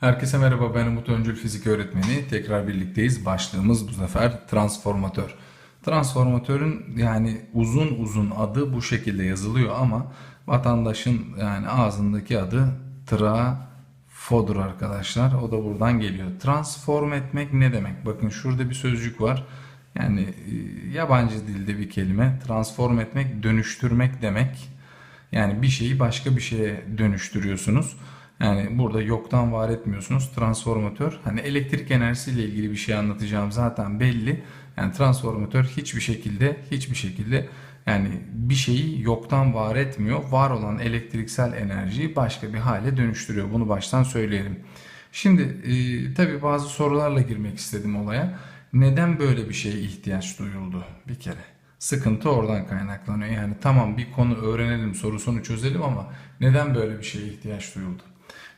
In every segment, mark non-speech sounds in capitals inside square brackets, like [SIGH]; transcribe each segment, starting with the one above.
Herkese merhaba ben Umut Öncül Fizik Öğretmeni. Tekrar birlikteyiz. Başlığımız bu sefer transformatör. Transformatörün yani uzun uzun adı bu şekilde yazılıyor ama vatandaşın yani ağzındaki adı trafodur arkadaşlar. O da buradan geliyor. Transform etmek ne demek? Bakın şurada bir sözcük var. Yani e, yabancı dilde bir kelime. Transform etmek dönüştürmek demek. Yani bir şeyi başka bir şeye dönüştürüyorsunuz. Yani burada yoktan var etmiyorsunuz. Transformatör hani elektrik enerjisiyle ilgili bir şey anlatacağım zaten belli. Yani transformatör hiçbir şekilde hiçbir şekilde yani bir şeyi yoktan var etmiyor. Var olan elektriksel enerjiyi başka bir hale dönüştürüyor. Bunu baştan söyleyelim. Şimdi e, tabii bazı sorularla girmek istedim olaya. Neden böyle bir şeye ihtiyaç duyuldu bir kere? Sıkıntı oradan kaynaklanıyor. Yani tamam bir konu öğrenelim, sorusunu çözelim ama neden böyle bir şeye ihtiyaç duyuldu?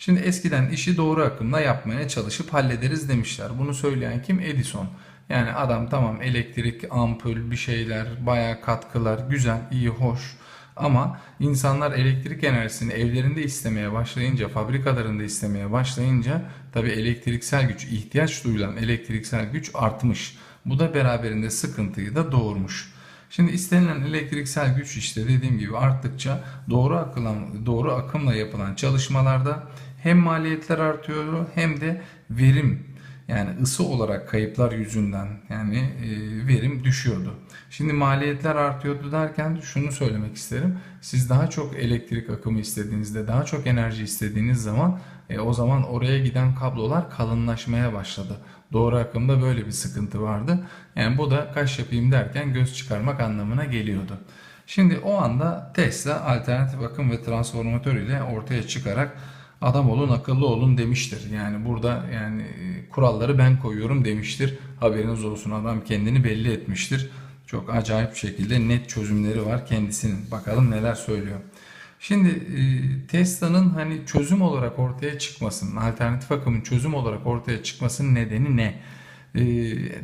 Şimdi eskiden işi doğru akımla yapmaya çalışıp hallederiz demişler. Bunu söyleyen kim? Edison. Yani adam tamam elektrik, ampul, bir şeyler, bayağı katkılar, güzel, iyi, hoş. Ama insanlar elektrik enerjisini evlerinde istemeye başlayınca, fabrikalarında istemeye başlayınca tabii elektriksel güç, ihtiyaç duyulan elektriksel güç artmış. Bu da beraberinde sıkıntıyı da doğurmuş. Şimdi istenilen elektriksel güç işte dediğim gibi arttıkça doğru akılan, doğru akımla yapılan çalışmalarda hem maliyetler artıyor hem de verim yani ısı olarak kayıplar yüzünden yani e, verim düşüyordu. Şimdi maliyetler artıyordu derken şunu söylemek isterim. Siz daha çok elektrik akımı istediğinizde, daha çok enerji istediğiniz zaman e, o zaman oraya giden kablolar kalınlaşmaya başladı. Doğru akımda böyle bir sıkıntı vardı. Yani bu da kaş yapayım derken göz çıkarmak anlamına geliyordu. Şimdi o anda Tesla alternatif akım ve transformatör ile ortaya çıkarak adam olun akıllı olun demiştir. Yani burada yani e, kuralları ben koyuyorum demiştir. Haberiniz olsun adam kendini belli etmiştir. Çok acayip şekilde net çözümleri var kendisinin. Bakalım neler söylüyor. Şimdi e, Tesla'nın hani çözüm olarak ortaya çıkmasının, alternatif akımın çözüm olarak ortaya çıkmasının nedeni ne? E,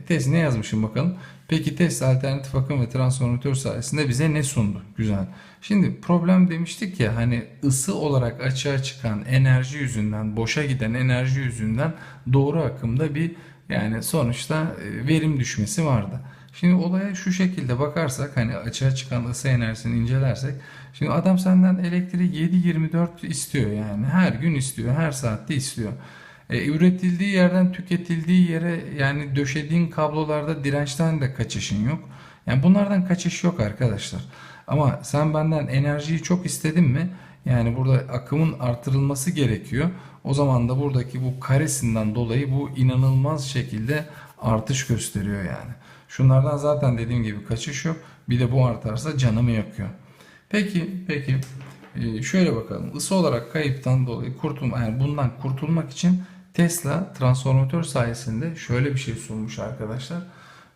Tesla ne yazmışım bakalım. Peki Tesla alternatif akım ve transformatör sayesinde bize ne sundu? Güzel. Şimdi problem demiştik ya hani ısı olarak açığa çıkan enerji yüzünden, boşa giden enerji yüzünden doğru akımda bir yani sonuçta e, verim düşmesi vardı. Şimdi olaya şu şekilde bakarsak hani açığa çıkan ısı enerjisini incelersek şimdi adam senden elektriği 7-24 istiyor yani her gün istiyor her saatte istiyor. E, üretildiği yerden tüketildiği yere yani döşediğin kablolarda dirençten de kaçışın yok. Yani bunlardan kaçış yok arkadaşlar. Ama sen benden enerjiyi çok istedin mi? Yani burada akımın artırılması gerekiyor. O zaman da buradaki bu karesinden dolayı bu inanılmaz şekilde artış gösteriyor yani. Şunlardan zaten dediğim gibi kaçış yok. Bir de bu artarsa canımı yakıyor. Peki, peki. Ee, şöyle bakalım. Isı olarak kayıptan dolayı kurtulma, yani bundan kurtulmak için Tesla transformatör sayesinde şöyle bir şey sunmuş arkadaşlar.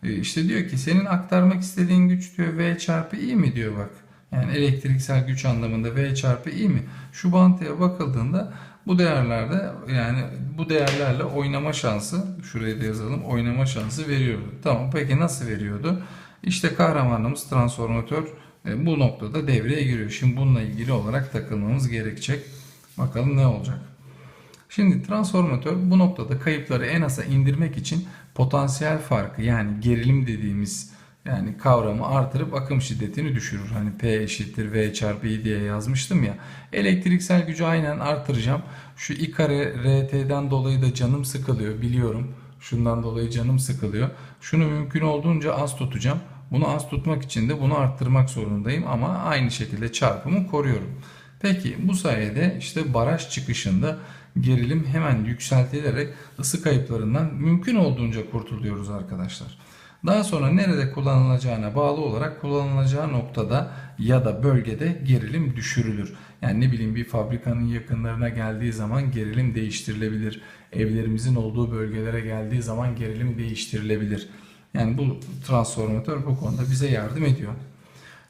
Ee, işte diyor ki senin aktarmak istediğin güç diyor V çarpı I mi diyor bak. Yani elektriksel güç anlamında V çarpı I mi? Şu bantıya bakıldığında bu değerlerde yani bu değerlerle oynama şansı şuraya da yazalım oynama şansı veriyordu. Tamam peki nasıl veriyordu? İşte kahramanımız transformatör e, bu noktada devreye giriyor. Şimdi bununla ilgili olarak takılmamız gerekecek. Bakalım ne olacak. Şimdi transformatör bu noktada kayıpları en aza indirmek için potansiyel farkı yani gerilim dediğimiz yani kavramı artırıp akım şiddetini düşürür. Hani P eşittir V çarpı I diye yazmıştım ya. Elektriksel gücü aynen artıracağım. Şu I kare RT'den dolayı da canım sıkılıyor biliyorum. Şundan dolayı canım sıkılıyor. Şunu mümkün olduğunca az tutacağım. Bunu az tutmak için de bunu arttırmak zorundayım ama aynı şekilde çarpımı koruyorum. Peki bu sayede işte baraj çıkışında gerilim hemen yükseltilerek ısı kayıplarından mümkün olduğunca kurtuluyoruz arkadaşlar. Daha sonra nerede kullanılacağına bağlı olarak kullanılacağı noktada ya da bölgede gerilim düşürülür. Yani ne bileyim bir fabrikanın yakınlarına geldiği zaman gerilim değiştirilebilir. Evlerimizin olduğu bölgelere geldiği zaman gerilim değiştirilebilir. Yani bu transformatör bu konuda bize yardım ediyor.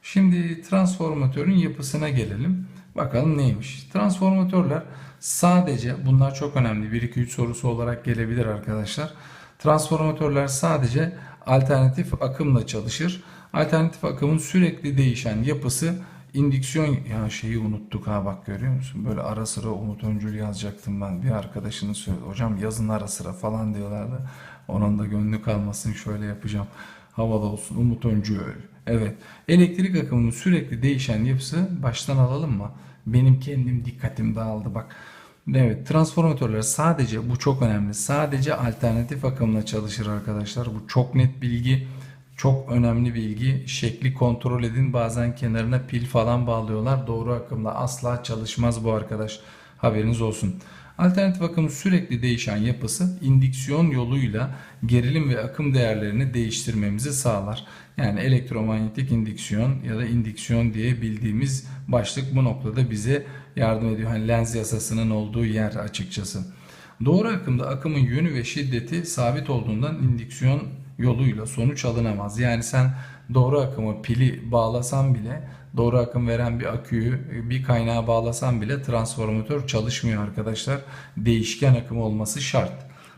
Şimdi transformatörün yapısına gelelim. Bakalım neymiş? Transformatörler sadece bunlar çok önemli. 1 2 3 sorusu olarak gelebilir arkadaşlar. Transformatörler sadece alternatif akımla çalışır. Alternatif akımın sürekli değişen yapısı indüksiyon ya şeyi unuttuk ha bak görüyor musun? Böyle ara sıra Umut Öncül yazacaktım ben. Bir arkadaşının söyledi. Hocam yazın ara sıra falan diyorlardı. Onun da gönlü kalmasın şöyle yapacağım. Havalı olsun Umut Öncül. Evet. Elektrik akımının sürekli değişen yapısı baştan alalım mı? Benim kendim dikkatim dağıldı bak. Evet, transformatörler sadece bu çok önemli. Sadece alternatif akımla çalışır arkadaşlar. Bu çok net bilgi. Çok önemli bilgi. Şekli kontrol edin. Bazen kenarına pil falan bağlıyorlar. Doğru akımla asla çalışmaz bu arkadaş. Haberiniz olsun. Alternatif akımın sürekli değişen yapısı indüksiyon yoluyla gerilim ve akım değerlerini değiştirmemizi sağlar. Yani elektromanyetik indüksiyon ya da indüksiyon diye bildiğimiz başlık bu noktada bize yardım ediyor. Hani Lenz yasasının olduğu yer açıkçası. Doğru akımda akımın yönü ve şiddeti sabit olduğundan indüksiyon yoluyla sonuç alınamaz. Yani sen doğru akımı pili bağlasan bile doğru akım veren bir aküyü bir kaynağa bağlasan bile transformatör çalışmıyor arkadaşlar. Değişken akım olması şart.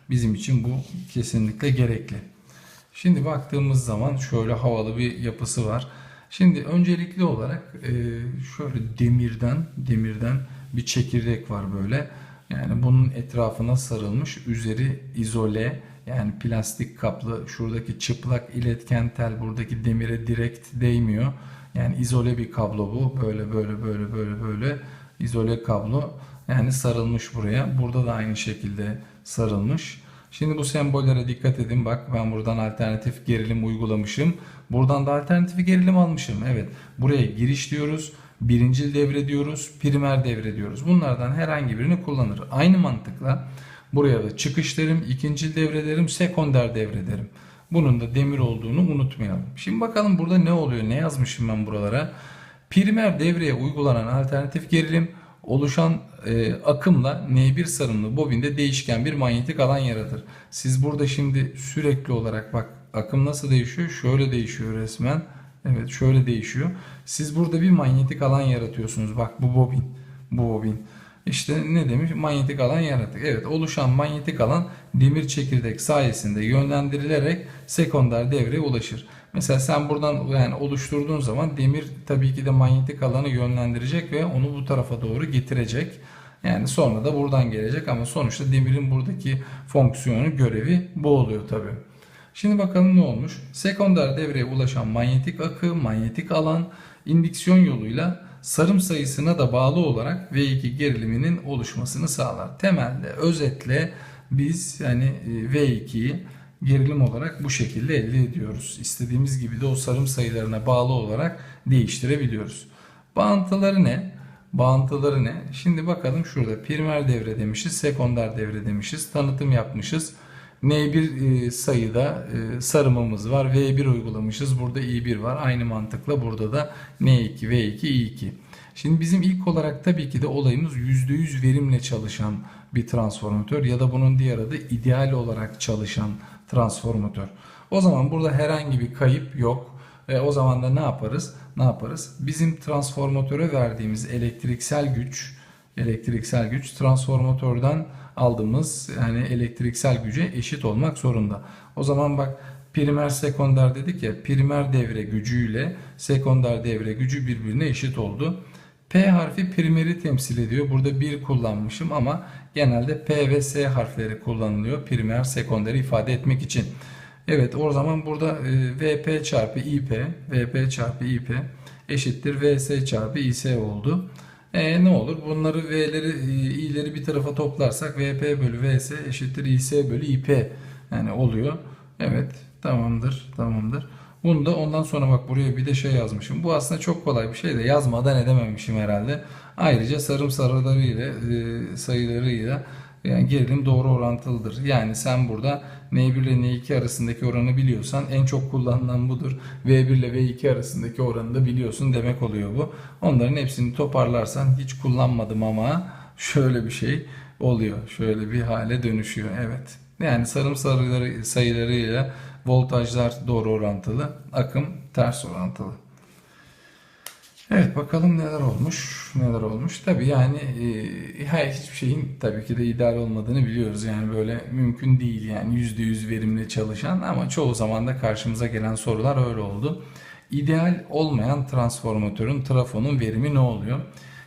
Bizim için bu kesinlikle gerekli. Şimdi baktığımız zaman şöyle havalı bir yapısı var. Şimdi öncelikli olarak e, şöyle demirden demirden bir çekirdek var böyle. Yani bunun etrafına sarılmış, üzeri izole yani plastik kaplı. Şuradaki çıplak iletken tel buradaki demire direkt değmiyor. Yani izole bir kablo bu. Böyle böyle böyle böyle böyle izole kablo. Yani sarılmış buraya. Burada da aynı şekilde sarılmış. Şimdi bu sembollere dikkat edin. Bak ben buradan alternatif gerilim uygulamışım. Buradan da alternatif gerilim almışım. Evet. Buraya giriş diyoruz. Birincil devre diyoruz. Primer devre diyoruz. Bunlardan herhangi birini kullanır. Aynı mantıkla buraya da çıkış derim. ikincil devre derim. Sekonder devre derim. Bunun da demir olduğunu unutmayalım. Şimdi bakalım burada ne oluyor? Ne yazmışım ben buralara? Primer devreye uygulanan alternatif gerilim oluşan e, akımla N1 sarımlı bobinde değişken bir manyetik alan yaratır. Siz burada şimdi sürekli olarak bak akım nasıl değişiyor? Şöyle değişiyor resmen. Evet şöyle değişiyor. Siz burada bir manyetik alan yaratıyorsunuz. Bak bu bobin. Bu bobin. İşte ne demiş? Manyetik alan yarattık. Evet oluşan manyetik alan demir çekirdek sayesinde yönlendirilerek sekonder devreye ulaşır. Mesela sen buradan yani oluşturduğun zaman demir tabii ki de manyetik alanı yönlendirecek ve onu bu tarafa doğru getirecek. Yani sonra da buradan gelecek ama sonuçta demirin buradaki fonksiyonu, görevi bu oluyor tabii. Şimdi bakalım ne olmuş? Sekonder devreye ulaşan manyetik akı, manyetik alan indüksiyon yoluyla sarım sayısına da bağlı olarak V2 geriliminin oluşmasını sağlar. Temelde özetle biz yani V2'yi gerilim olarak bu şekilde elde ediyoruz. İstediğimiz gibi de o sarım sayılarına bağlı olarak değiştirebiliyoruz. Bağıntıları ne? Bağıntıları ne? Şimdi bakalım şurada primer devre demişiz, sekonder devre demişiz, tanıtım yapmışız. N1 e, sayıda e, sarımımız var. V1 uygulamışız. Burada I1 var. Aynı mantıkla burada da N2, V2, I2. Şimdi bizim ilk olarak tabii ki de olayımız %100 verimle çalışan bir transformatör ya da bunun diğer adı ideal olarak çalışan transformatör. O zaman burada herhangi bir kayıp yok. E, o zaman da ne yaparız? Ne yaparız? Bizim transformatöre verdiğimiz elektriksel güç, elektriksel güç transformatörden aldığımız yani elektriksel güce eşit olmak zorunda. O zaman bak primer sekonder dedik ya primer devre gücüyle sekonder devre gücü birbirine eşit oldu. P harfi primeri temsil ediyor. Burada 1 kullanmışım ama genelde P ve S harfleri kullanılıyor. Primer, sekonderi ifade etmek için. Evet o zaman burada e, VP çarpı IP, VP çarpı IP eşittir VS çarpı IS oldu. E ne olur? Bunları V'leri, e, i'leri bir tarafa toplarsak VP bölü VS eşittir IS bölü IP yani oluyor. Evet tamamdır tamamdır. Bunu da ondan sonra bak buraya bir de şey yazmışım. Bu aslında çok kolay bir şey de yazmadan edememişim herhalde. Ayrıca sarım sarılarıyla e, sayılarıyla yani gerilim doğru orantılıdır. Yani sen burada N1 ile N2 arasındaki oranı biliyorsan en çok kullanılan budur. V1 ile V2 arasındaki oranı da biliyorsun demek oluyor bu. Onların hepsini toparlarsan hiç kullanmadım ama şöyle bir şey oluyor. Şöyle bir hale dönüşüyor. Evet. Yani sarım sarıları sayılarıyla voltajlar doğru orantılı, akım ters orantılı. Evet bakalım neler olmuş, neler olmuş. Tabii yani e, her hiçbir şeyin tabii ki de ideal olmadığını biliyoruz. Yani böyle mümkün değil yani yüzde yüz verimli çalışan ama çoğu zaman da karşımıza gelen sorular öyle oldu. ideal olmayan transformatörün trafonun verimi ne oluyor?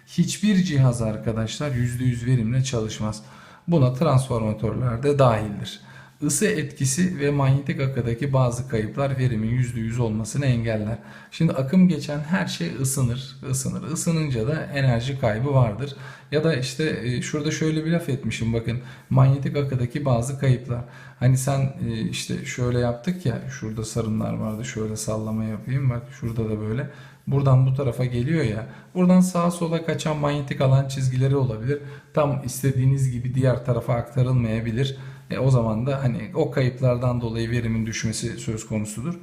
Hiçbir cihaz arkadaşlar %100 verimle çalışmaz. Buna transformatörler de dahildir. Isı etkisi ve manyetik akıdaki bazı kayıplar verimin %100 olmasını engeller. Şimdi akım geçen her şey ısınır, ısınır. Isınınca da enerji kaybı vardır. Ya da işte e, şurada şöyle bir laf etmişim bakın. Manyetik akıdaki bazı kayıplar. Hani sen e, işte şöyle yaptık ya şurada sarımlar vardı. Şöyle sallama yapayım. Bak şurada da böyle. Buradan bu tarafa geliyor ya. Buradan sağa sola kaçan manyetik alan çizgileri olabilir. Tam istediğiniz gibi diğer tarafa aktarılmayabilir. E, o zaman da hani o kayıplardan dolayı verimin düşmesi söz konusudur.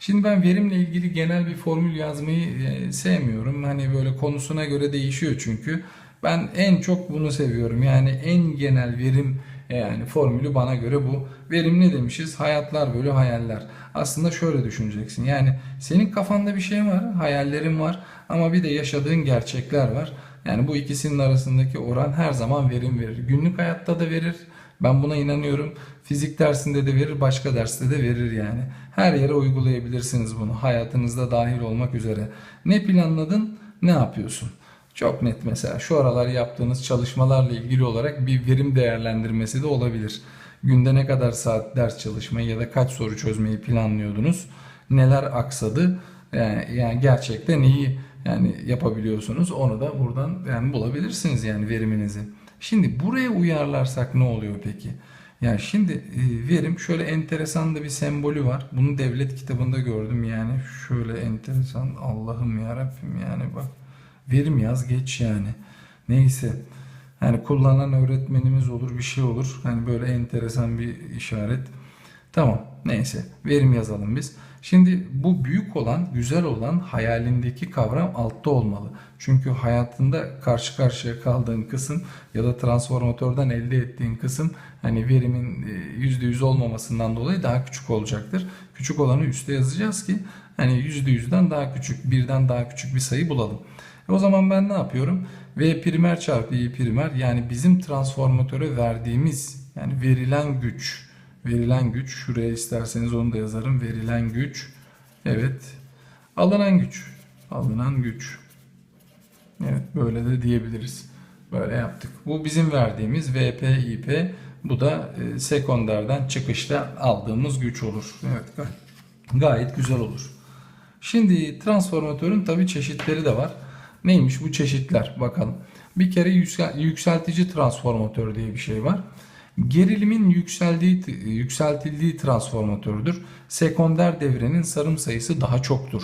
Şimdi ben verimle ilgili genel bir formül yazmayı e, sevmiyorum. Hani böyle konusuna göre değişiyor çünkü. Ben en çok bunu seviyorum. Yani en genel verim e, yani formülü bana göre bu. Verim ne demişiz? Hayatlar bölü hayaller. Aslında şöyle düşüneceksin. Yani senin kafanda bir şey var, hayallerin var ama bir de yaşadığın gerçekler var. Yani bu ikisinin arasındaki oran her zaman verim verir. Günlük hayatta da verir. Ben buna inanıyorum. Fizik dersinde de verir, başka derste de verir yani. Her yere uygulayabilirsiniz bunu. Hayatınızda dahil olmak üzere. Ne planladın, ne yapıyorsun? Çok net mesela şu aralar yaptığınız çalışmalarla ilgili olarak bir verim değerlendirmesi de olabilir. Günde ne kadar saat ders çalışmayı ya da kaç soru çözmeyi planlıyordunuz? Neler aksadı? Yani, yani gerçekten iyi yani yapabiliyorsunuz. Onu da buradan yani bulabilirsiniz yani veriminizi. Şimdi buraya uyarlarsak ne oluyor peki? Yani şimdi e, verim şöyle enteresan da bir sembolü var. Bunu devlet kitabında gördüm yani. Şöyle enteresan Allah'ım ya yani bak. Verim yaz geç yani. Neyse. Yani kullanan öğretmenimiz olur bir şey olur. Hani böyle enteresan bir işaret. Tamam neyse verim yazalım biz. Şimdi bu büyük olan, güzel olan hayalindeki kavram altta olmalı. Çünkü hayatında karşı karşıya kaldığın kısım ya da transformatörden elde ettiğin kısım hani verimin %100 olmamasından dolayı daha küçük olacaktır. Küçük olanı üste yazacağız ki hani %100'den daha küçük, birden daha küçük bir sayı bulalım. E o zaman ben ne yapıyorum? V primer çarpı I primer yani bizim transformatöre verdiğimiz yani verilen güç verilen güç şuraya isterseniz onu da yazarım. Verilen güç evet. Alınan güç alınan güç. Evet böyle de diyebiliriz. Böyle yaptık. Bu bizim verdiğimiz VP IP bu da e, sekonderden çıkışta aldığımız güç olur. Evet gayet, güzel olur. Şimdi transformatörün tabi çeşitleri de var. Neymiş bu çeşitler? Bakalım. Bir kere yükseltici transformatör diye bir şey var Gerilimin yükseldiği, yükseltildiği transformatördür. Sekonder devrenin sarım sayısı daha çoktur.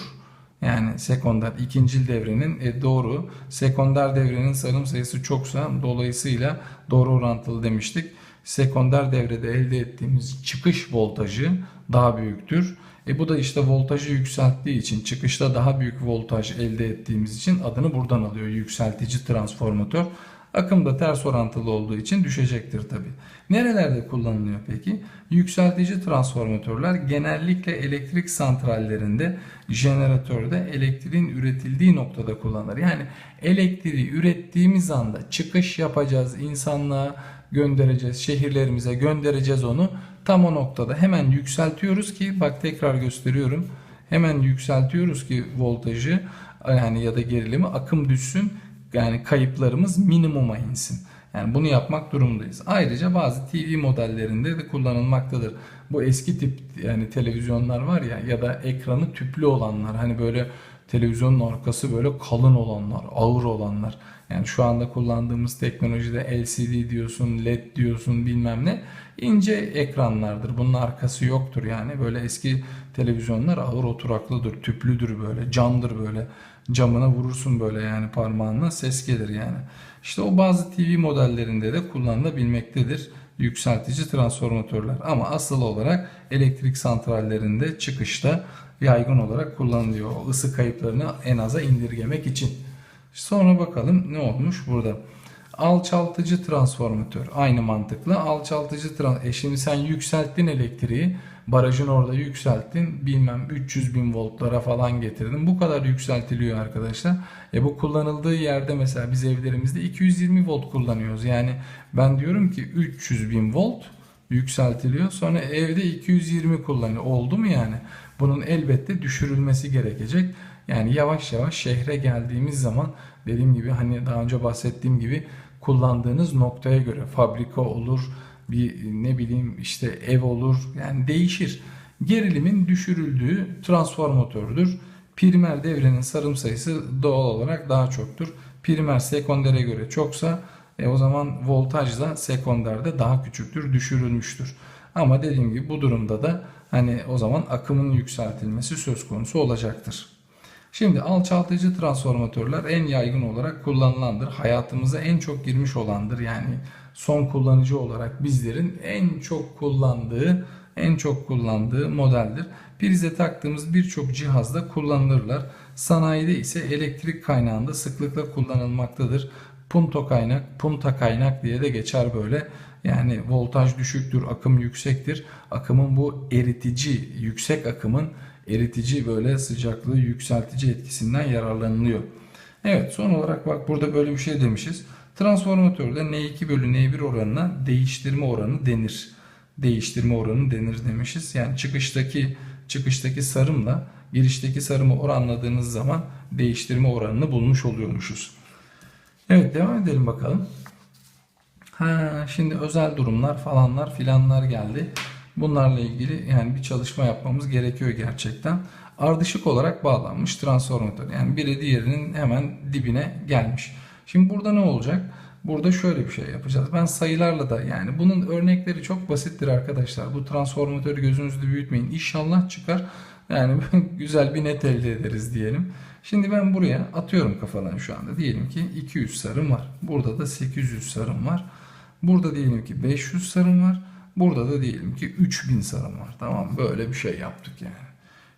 Yani sekonder ikincil devrenin e, doğru. Sekonder devrenin sarım sayısı çoksa dolayısıyla doğru orantılı demiştik. Sekonder devrede elde ettiğimiz çıkış voltajı daha büyüktür. E bu da işte voltajı yükselttiği için çıkışta daha büyük voltaj elde ettiğimiz için adını buradan alıyor yükseltici transformatör. Akım da ters orantılı olduğu için düşecektir tabi. Nerelerde kullanılıyor peki? Yükseltici transformatörler genellikle elektrik santrallerinde, jeneratörde elektriğin üretildiği noktada kullanılır. Yani elektriği ürettiğimiz anda çıkış yapacağız, insanlığa göndereceğiz, şehirlerimize göndereceğiz onu. Tam o noktada hemen yükseltiyoruz ki bak tekrar gösteriyorum. Hemen yükseltiyoruz ki voltajı yani ya da gerilimi akım düşsün yani kayıplarımız minimuma insin. Yani bunu yapmak durumundayız. Ayrıca bazı TV modellerinde de kullanılmaktadır. Bu eski tip yani televizyonlar var ya ya da ekranı tüplü olanlar hani böyle televizyonun arkası böyle kalın olanlar, ağır olanlar. Yani şu anda kullandığımız teknolojide LCD diyorsun, LED diyorsun bilmem ne. ince ekranlardır. Bunun arkası yoktur yani. Böyle eski televizyonlar ağır oturaklıdır, tüplüdür böyle, camdır böyle. Camına vurursun böyle yani parmağınla ses gelir yani. İşte o bazı TV modellerinde de kullanılabilmektedir yükseltici transformatörler. Ama asıl olarak elektrik santrallerinde çıkışta yaygın olarak kullanılıyor. O ısı kayıplarını en aza indirgemek için. Sonra bakalım ne olmuş burada. Alçaltıcı transformatör. Aynı mantıkla alçaltıcı trans. E şimdi sen yükselttin elektriği. Barajın orada yükselttin. Bilmem 300 bin voltlara falan getirdin. Bu kadar yükseltiliyor arkadaşlar. E bu kullanıldığı yerde mesela biz evlerimizde 220 volt kullanıyoruz. Yani ben diyorum ki 300 bin volt yükseltiliyor. Sonra evde 220 kullanıyor. Oldu mu yani? bunun elbette düşürülmesi gerekecek. Yani yavaş yavaş şehre geldiğimiz zaman dediğim gibi hani daha önce bahsettiğim gibi kullandığınız noktaya göre fabrika olur, bir ne bileyim işte ev olur yani değişir. Gerilimin düşürüldüğü transformatördür. Primer devrenin sarım sayısı doğal olarak daha çoktur. Primer sekondere göre çoksa e, o zaman voltaj da sekonderde daha küçüktür, düşürülmüştür. Ama dediğim gibi bu durumda da hani o zaman akımın yükseltilmesi söz konusu olacaktır. Şimdi alçaltıcı transformatörler en yaygın olarak kullanılandır. Hayatımıza en çok girmiş olandır. Yani son kullanıcı olarak bizlerin en çok kullandığı, en çok kullandığı modeldir. Prize taktığımız birçok cihazda kullanılırlar. Sanayide ise elektrik kaynağında sıklıkla kullanılmaktadır. Punto kaynak, punta kaynak diye de geçer böyle. Yani voltaj düşüktür, akım yüksektir. Akımın bu eritici, yüksek akımın eritici böyle sıcaklığı yükseltici etkisinden yararlanılıyor. Evet son olarak bak burada böyle bir şey demişiz. Transformatörde N2 bölü N1 oranına değiştirme oranı denir. Değiştirme oranı denir demişiz. Yani çıkıştaki çıkıştaki sarımla girişteki sarımı oranladığınız zaman değiştirme oranını bulmuş oluyormuşuz. Evet devam edelim bakalım. Ha, şimdi özel durumlar falanlar filanlar geldi. Bunlarla ilgili yani bir çalışma yapmamız gerekiyor gerçekten. Ardışık olarak bağlanmış transformatör. Yani biri diğerinin hemen dibine gelmiş. Şimdi burada ne olacak? Burada şöyle bir şey yapacağız. Ben sayılarla da yani bunun örnekleri çok basittir arkadaşlar. Bu transformatörü gözünüzde büyütmeyin. İnşallah çıkar. Yani [LAUGHS] güzel bir net elde ederiz diyelim. Şimdi ben buraya atıyorum kafadan şu anda. Diyelim ki 200 sarım var. Burada da 800 sarım var. Burada diyelim ki 500 sarım var. Burada da diyelim ki 3000 sarım var. Tamam Böyle bir şey yaptık yani.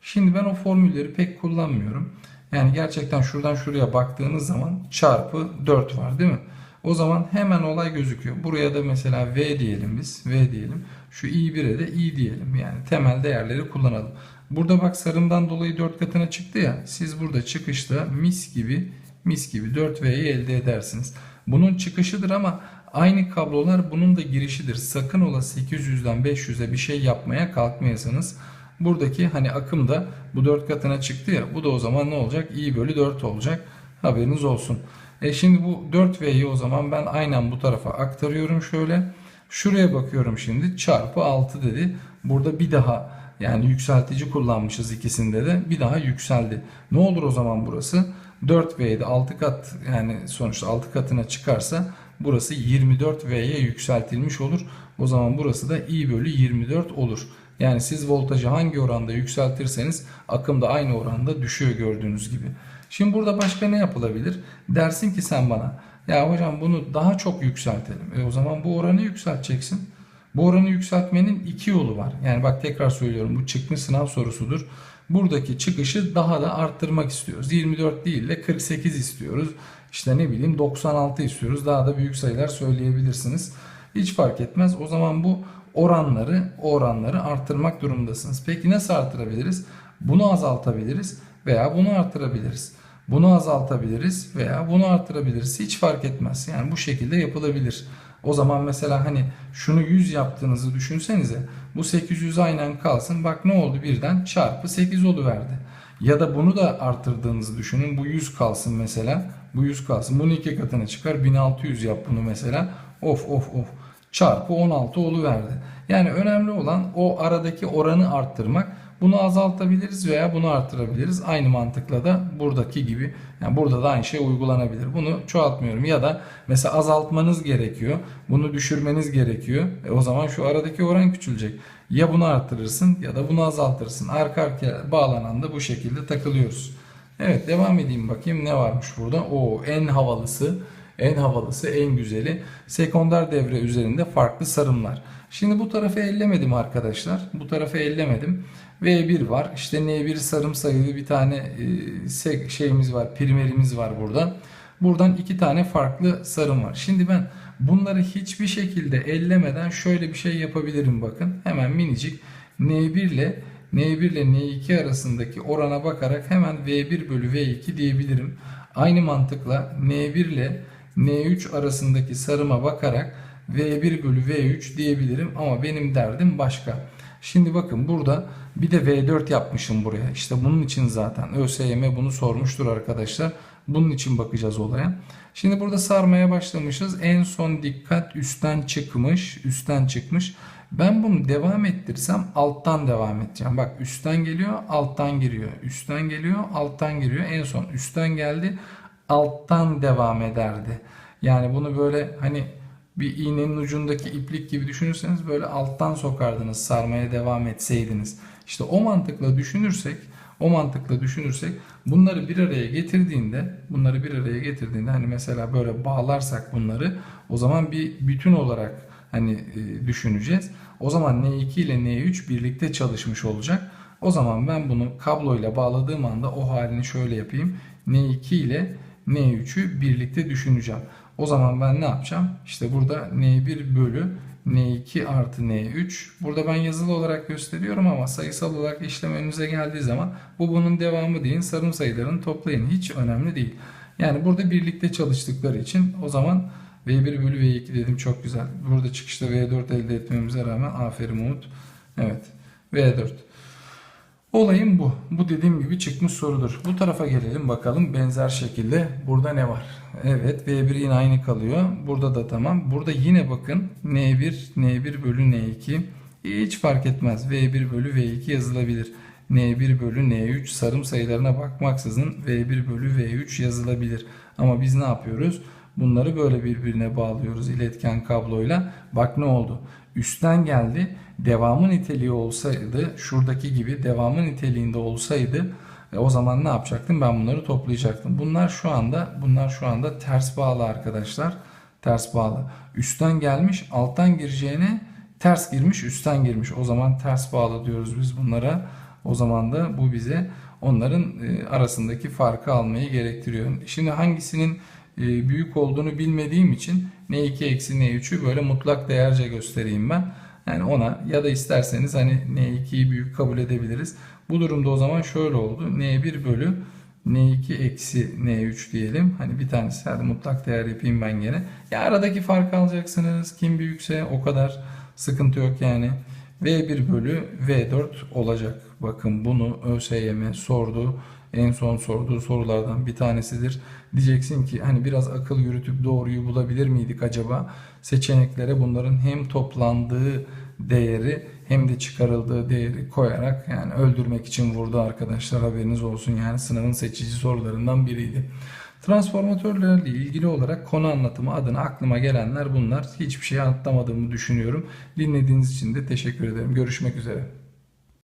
Şimdi ben o formülleri pek kullanmıyorum. Yani gerçekten şuradan şuraya baktığınız zaman çarpı 4 var değil mi? O zaman hemen olay gözüküyor. Buraya da mesela V diyelim biz. V diyelim. Şu i1'e de i diyelim. Yani temel değerleri kullanalım. Burada bak sarımdan dolayı 4 katına çıktı ya. Siz burada çıkışta mis gibi mis gibi 4V'yi elde edersiniz. Bunun çıkışıdır ama aynı kablolar bunun da girişidir. Sakın ola 800'den 500'e bir şey yapmaya kalkmayasınız. Buradaki hani akım da bu 4 katına çıktı ya. Bu da o zaman ne olacak? i bölü 4 olacak. Haberiniz olsun. E şimdi bu 4V'yi o zaman ben aynen bu tarafa aktarıyorum şöyle. Şuraya bakıyorum şimdi çarpı 6 dedi. Burada bir daha yani yükseltici kullanmışız ikisinde de bir daha yükseldi. Ne olur o zaman burası? 4V'de 6 kat yani sonuçta 6 katına çıkarsa burası 24V'ye yükseltilmiş olur. O zaman burası da I bölü 24 olur. Yani siz voltajı hangi oranda yükseltirseniz akım da aynı oranda düşüyor gördüğünüz gibi. Şimdi burada başka ne yapılabilir? Dersin ki sen bana ya hocam bunu daha çok yükseltelim. E o zaman bu oranı yükselteceksin. Bu oranı yükseltmenin iki yolu var. Yani bak tekrar söylüyorum bu çıkmış sınav sorusudur. Buradaki çıkışı daha da arttırmak istiyoruz. 24 değil de 48 istiyoruz. İşte ne bileyim 96 istiyoruz. Daha da büyük sayılar söyleyebilirsiniz. Hiç fark etmez. O zaman bu oranları oranları arttırmak durumdasınız. Peki nasıl arttırabiliriz? Bunu azaltabiliriz veya bunu arttırabiliriz. Bunu azaltabiliriz veya bunu arttırabiliriz. Hiç fark etmez. Yani bu şekilde yapılabilir. O zaman mesela hani şunu 100 yaptığınızı düşünsenize. Bu 800 aynen kalsın. Bak ne oldu birden çarpı 8 verdi. Ya da bunu da arttırdığınızı düşünün. Bu 100 kalsın mesela. Bu 100 kalsın. Bunu iki katına çıkar. 1600 yap bunu mesela. Of of of. Çarpı 16 verdi. Yani önemli olan o aradaki oranı arttırmak. Bunu azaltabiliriz veya bunu arttırabiliriz. Aynı mantıkla da buradaki gibi. Yani burada da aynı şey uygulanabilir. Bunu çoğaltmıyorum ya da mesela azaltmanız gerekiyor. Bunu düşürmeniz gerekiyor. E o zaman şu aradaki oran küçülecek. Ya bunu arttırırsın ya da bunu azaltırsın. Arka arkaya bağlanan da bu şekilde takılıyoruz. Evet devam edeyim bakayım ne varmış burada. O en havalısı, en havalısı, en güzeli sekonder devre üzerinde farklı sarımlar. Şimdi bu tarafı ellemedim arkadaşlar. Bu tarafı ellemedim. V1 var. İşte N1 sarım sayılı bir tane e, şeyimiz var. Primerimiz var burada. Buradan iki tane farklı sarım var. Şimdi ben bunları hiçbir şekilde ellemeden şöyle bir şey yapabilirim bakın. Hemen minicik N1 ile N1 ile N2 arasındaki orana bakarak hemen V1 bölü V2 diyebilirim. Aynı mantıkla N1 ile N3 arasındaki sarıma bakarak V1 bölü V3 diyebilirim ama benim derdim başka. Şimdi bakın burada bir de V4 yapmışım buraya. İşte bunun için zaten ÖSYM bunu sormuştur arkadaşlar. Bunun için bakacağız olaya. Şimdi burada sarmaya başlamışız. En son dikkat üstten çıkmış. Üstten çıkmış. Ben bunu devam ettirsem alttan devam edeceğim. Bak üstten geliyor, alttan giriyor. Üstten geliyor, alttan giriyor. En son üstten geldi, alttan devam ederdi. Yani bunu böyle hani bir iğnenin ucundaki iplik gibi düşünürseniz böyle alttan sokardınız sarmaya devam etseydiniz. İşte o mantıkla düşünürsek, o mantıkla düşünürsek bunları bir araya getirdiğinde, bunları bir araya getirdiğinde hani mesela böyle bağlarsak bunları o zaman bir bütün olarak hani e, düşüneceğiz. O zaman N2 ile N3 birlikte çalışmış olacak. O zaman ben bunu kabloyla bağladığım anda o halini şöyle yapayım. N2 ile N3'ü birlikte düşüneceğim. O zaman ben ne yapacağım? İşte burada N1 bölü N2 artı N3. Burada ben yazılı olarak gösteriyorum ama sayısal olarak işlem önünüze geldiği zaman bu bunun devamı deyin. Sarım sayılarını toplayın. Hiç önemli değil. Yani burada birlikte çalıştıkları için o zaman V1 bölü V2 dedim çok güzel. Burada çıkışta V4 elde etmemize rağmen aferin Umut. Evet V4. Olayım bu. Bu dediğim gibi çıkmış sorudur. Bu tarafa gelelim bakalım benzer şekilde burada ne var? Evet V1 yine aynı kalıyor. Burada da tamam. Burada yine bakın N1 N1 bölü N2 hiç fark etmez. V1 bölü V2 yazılabilir. N1 bölü N3 sarım sayılarına bakmaksızın V1 bölü V3 yazılabilir. Ama biz ne yapıyoruz? Bunları böyle birbirine bağlıyoruz iletken kabloyla. Bak ne oldu? Üstten geldi. Devamı niteliği olsaydı, şuradaki gibi devamı niteliğinde olsaydı e, o zaman ne yapacaktım? Ben bunları toplayacaktım. Bunlar şu anda bunlar şu anda ters bağlı arkadaşlar. Ters bağlı. Üstten gelmiş, alttan gireceğine ters girmiş, üstten girmiş. O zaman ters bağlı diyoruz biz bunlara. O zaman da bu bize onların e, arasındaki farkı almayı gerektiriyor. Şimdi hangisinin büyük olduğunu bilmediğim için n2 eksi n3'ü böyle mutlak değerce göstereyim ben. Yani ona ya da isterseniz hani n2'yi büyük kabul edebiliriz. Bu durumda o zaman şöyle oldu. n1 bölü n2 eksi n3 diyelim. Hani bir tanesi hadi mutlak değer yapayım ben gene. Ya aradaki farkı alacaksınız. Kim büyükse o kadar sıkıntı yok yani. V1 bölü V4 olacak. Bakın bunu ÖSYM sordu. En son sorduğu sorulardan bir tanesidir. Diyeceksin ki hani biraz akıl yürütüp doğruyu bulabilir miydik acaba? Seçeneklere bunların hem toplandığı değeri hem de çıkarıldığı değeri koyarak yani öldürmek için vurdu arkadaşlar haberiniz olsun. Yani sınavın seçici sorularından biriydi. Transformatörlerle ilgili olarak konu anlatımı adına aklıma gelenler bunlar. Hiçbir şey atlamadığımı düşünüyorum. Dinlediğiniz için de teşekkür ederim. Görüşmek üzere.